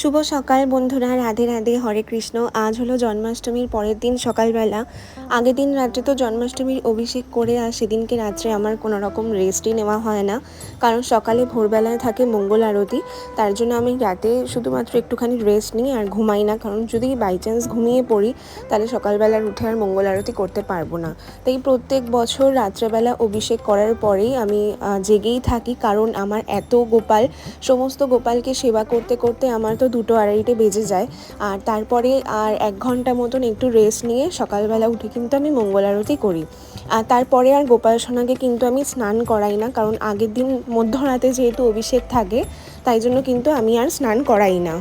শুভ সকাল বন্ধুরা, রাধে রাধে, হরে কৃষ্ণ। আজ হলো জন্মাষ্টমীর পরের দিন সকালবেলা। আগের দিন রাত্রে তো জন্মাষ্টমীর অভিষেক করে আর সেদিনকে রাত্রে আমার কোনো রকম রেস্টই নেওয়া হয় না। কারণ সকালে ভোরবেলায় থাকে মঙ্গল আরতি, তার জন্য আমি রাতে শুধুমাত্র একটুখানি রেস্ট নিই আর ঘুমাই না। কারণ যদি বাই চান্স ঘুমিয়ে পড়ি, তাহলে সকালবেলার উঠে আর মঙ্গল আরতি করতে পারব না। তাই প্রত্যেক বছর রাত্রেবেলা অভিষেক করার পরেই আমি জেগেই থাকি। কারণ আমার এত গোপাল, সমস্ত গোপালকে সেবা করতে করতে আমার তো দুটো আড়াইটে বেজে যায়। আর তারপরে আর এক ঘণ্টা মতন একটু রেস্ট নিয়ে সকালবেলা উঠে কিন্তু আমি মঙ্গল আরতি করি। আর তারপরে আর গোপাল সোনাকে কিন্তু আমি স্নান করাই না, কারণ আগের দিন মধ্যরাতে যেহেতু অভিষেক থাকে, তাই জন্য কিন্তু আমি আর স্নান করাই না।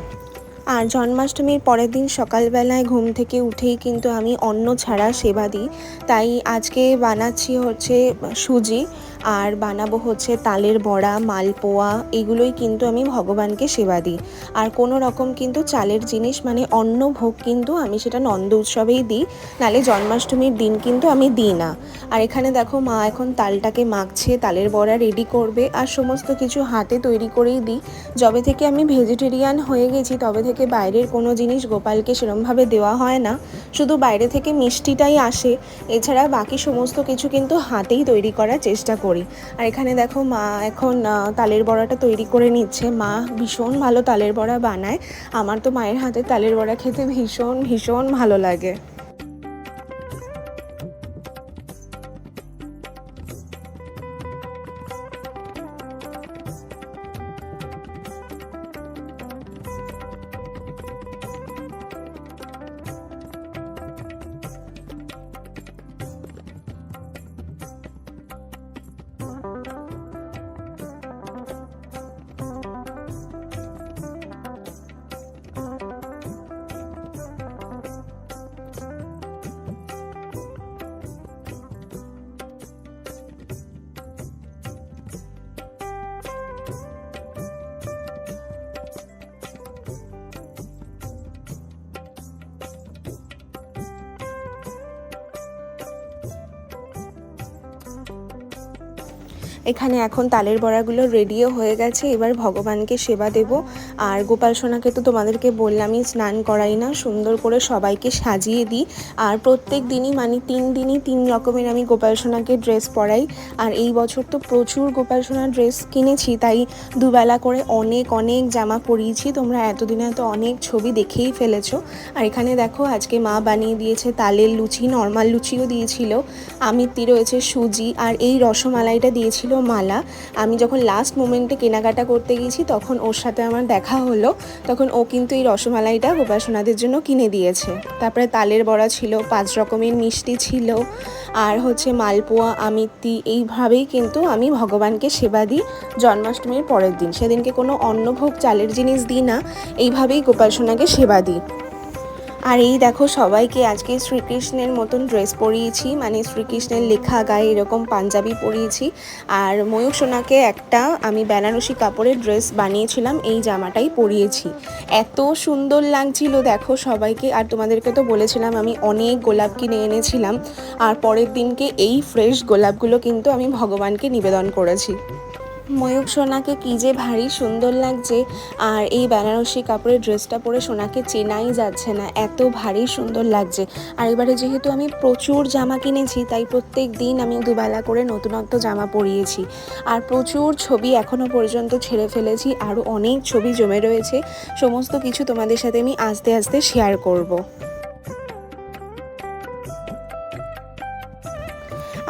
আর জন্মাষ্টমীর পরের দিন সকালবেলায় ঘুম থেকে উঠেই কিন্তু আমি অন্ন ছাড়া সেবা দিই। তাই আজকে বানাচ্ছি হচ্ছে সুজি। আর বানাবো হচ্ছে তালের বড়া, মালপোয়া, এগুলোই কিন্তু আমি ভগবানকে সেবা দিই। আর কোনো রকম কিন্তু চালের জিনিস মানে অন্ন ভোগ কিন্তু আমি সেটা নন্দ উৎসবেই দিই, নালে জন্মাষ্টমীর দিন কিন্তু আমি দিই না। আর এখানে দেখো মা এখন তালটাকে মাখছে, তালের বড়া রেডি করবে আর সমস্ত কিছু হাতে তৈরি করেই দিই। যবে থেকে আমি ভেজিটেরিয়ান হয়ে গেছি, তবে থেকে বাইরের কোনো জিনিস গোপালকে সেরমভাবে দেওয়া হয় না। শুধু বাইরে থেকে মিষ্টিটাই আসে, এছাড়া বাকি সমস্ত কিছু কিন্তু হাতেই তৈরি করার চেষ্টা করি। আর এখানে দেখো মা এখন তালের বড়াটা তৈরি করে নিচ্ছে। মা ভীষণ ভালো তালের বড়া বানায়। আমার তো মায়ের হাতে তালের বড়া খেতে ভীষণ ভীষণ ভালো লাগে। এখানে এখন তালের বড়াগুলো রেডিও হয়ে গেছে, এবার ভগবানকে সেবা দেব। আর গোপাল সোনাকে তো তোমাদেরকে বললামই, স্নান করাই না, সুন্দর করে সবাইকে সাজিয়ে দিই। আর প্রত্যেক দিনই মানে তিন দিনই তিন রকমের আমি গোপাল সোনাকে ড্রেস পরাই। আর এই বছর তো প্রচুর গোপাল সোনার ড্রেস কিনেছি, তাই দুবেলা করে অনেক অনেক জামা পরিয়েছি। তোমরা এতদিনে তো অনেক ছবি দেখেই ফেলেছো। আর এখানে দেখো, আজকে মা বানিয়ে দিয়েছে তালের লুচি নর্মাল লুচিও দিয়েছিল। আমিত্তি রয়েছে সুজি, আর এই রসমালাইটা দিয়েছিল মালা। আমি যখন লাস্ট মোমেন্টে কেনাকাটা করতে গেছি তখন ওর সাথে আমার দেখা হলো। তখন ও কিন্তু এই রসমালাইটা গোপাসনাদের জন্য কিনে দিয়েছে। তারপরে তালের বড়া ছিল, পাঁচ রকমের মিষ্টি ছিল, আর হচ্ছে মালপোয়া, আমিত্তি, এইভাবেই কিন্তু আমি ভগবানকে সেবা দিই জন্মাষ্টমীর পরের দিন। সেদিনকে কোনো অন্নভোগ চালের জিনিস দিই না, এইভাবেই গোপাল সোনাকে সেবা দিই। আর এই দেখো সবাইকে আজকে শ্রীকৃষ্ণের মতন ড্রেস পরিয়েছি মানে শ্রীকৃষ্ণের লেখা গায়ে এরকম পাঞ্জাবি পরিয়েছি। আর ময়ূর সোনাকে একটা আমি বেনারসি কাপড়ের ড্রেস বানিয়েছিলাম, এই জামাটাই পরিয়েছি। এত সুন্দর লাগছিল দেখো সবাইকে, আর তোমাদেরকে তো বলেছিলাম আমি অনেক গোলাপ কিনে এনেছিলাম, আর পরের দিনকে এই ফ্রেশ গোলাপগুলো কিন্তু আমি ভগবানকে নিবেদন করেছি। ময়ূক সোনাকে কী যে ভারী সুন্দর লাগছে। আর এই বেনারসি কাপড়ের ড্রেসটা পরে সোনাকে চেনাই যাচ্ছে না, এত ভারী সুন্দর লাগছে। আর এবারে যেহেতু আমি প্রচুর জামা কিনেছি, তাই প্রত্যেক দিন আমি দুবেলা করে নতুনত্ব জামা পরিয়েছি। আর প্রচুর ছবি এখনও পর্যন্ত ছেড়ে ফেলেছি, আরও অনেক ছবি জমে রয়েছে। সমস্ত কিছু তোমাদের সাথে আমি আস্তে আস্তে শেয়ার করব।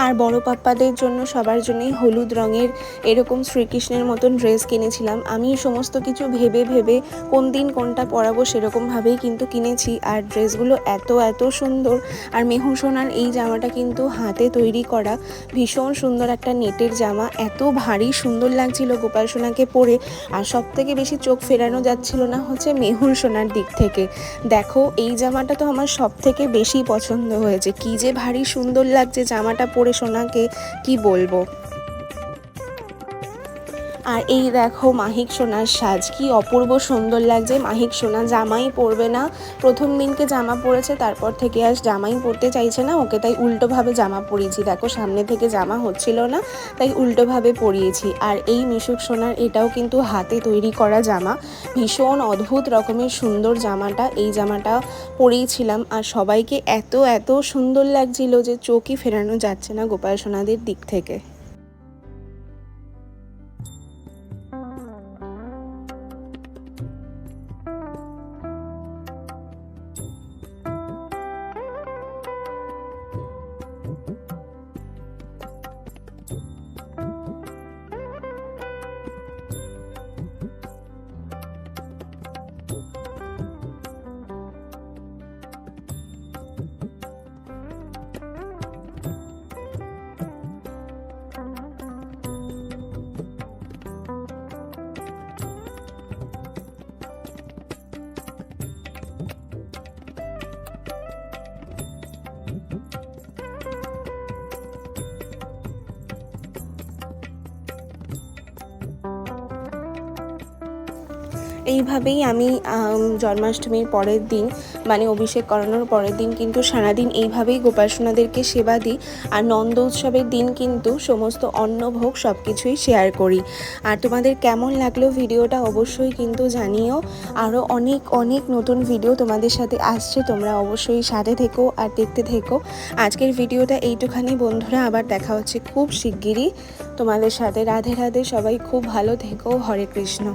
আর বড় পাপ্পাদের জন্য সবার জন্যই হলুদ রঙের এরকম শ্রীকৃষ্ণের মতন ড্রেস কিনেছিলাম। আমি সমস্ত কিছু ভেবে ভেবে কোন দিন কোনটা পরাবো সেরকমভাবেই কিন্তু কিনেছি। আর ড্রেসগুলো এত এত সুন্দর। আর মেহু সোনার এই জামাটা কিন্তু হাতে তৈরি করা ভীষণ সুন্দর একটা নেটের জামা। এত ভারী সুন্দর লাগছিল গোপাল সোনাকে পরে। আর সব থেকে বেশি চোখ ফেরানো যাচ্ছিল না হচ্ছে মেহুর সোনার দিক থেকে। দেখো, এই জামাটা তো আমার সব থেকে বেশি পছন্দ হয়েছে। কি যে ভারী সুন্দর লাগছে জামাটা পরে সোনাকে কি বলব? আর এই দেখো মাহিক সোনার সাজ, কি অপূর্ব সুন্দর লাগছে। মাহিক সোনা জামাই পরবে না। প্রথম দিনকে জামা পরেছে, তারপর থেকে আজ জামাই পরতে চাইছে না। ওকে তাই উল্টোভাবে জামা পরিয়েছি। দেখো, সামনে থেকে জামা হচ্ছিল না, তাই উল্টোভাবে পরিয়েছি। আর এই মিশুক সোনার এটাও কিন্তু হাতে তৈরি করা জামা। ভীষণ অদ্ভুত রকমের সুন্দর জামাটা, এই জামাটা পরিয়েছিলাম। আর সবাইকে এত এত সুন্দর লাগছিল যে চোখই ফেরানো যাচ্ছে না গোপাল সোনাদের দিক থেকে। এইভাবেই আমি জন্মাষ্টমীর পরের দিন মানে অভিষেক করানোর পরের দিন কিন্তু সারাদিন এইভাবেই গোপাল সোনাদেরকে সেবা দিই। আর নন্দ উৎসবের দিন কিন্তু সমস্ত অন্নভোগ সব কিছুই শেয়ার করি। আর তোমাদের কেমন লাগল ভিডিওটা অবশ্যই কিন্তু জানিও। আরও অনেক অনেক নতুন ভিডিও তোমাদের সাথে আসছে, তোমরা অবশ্যই সাথে থেকো আর দেখতে থেকো। আজকের ভিডিওটা এইটুখানি। বন্ধুরা, আবার দেখা হচ্ছে খুব শিগগিরই। তোমাদের সাথে রাধে রাধে, সবাই খুব ভালো থেকো। হরে কৃষ্ণ।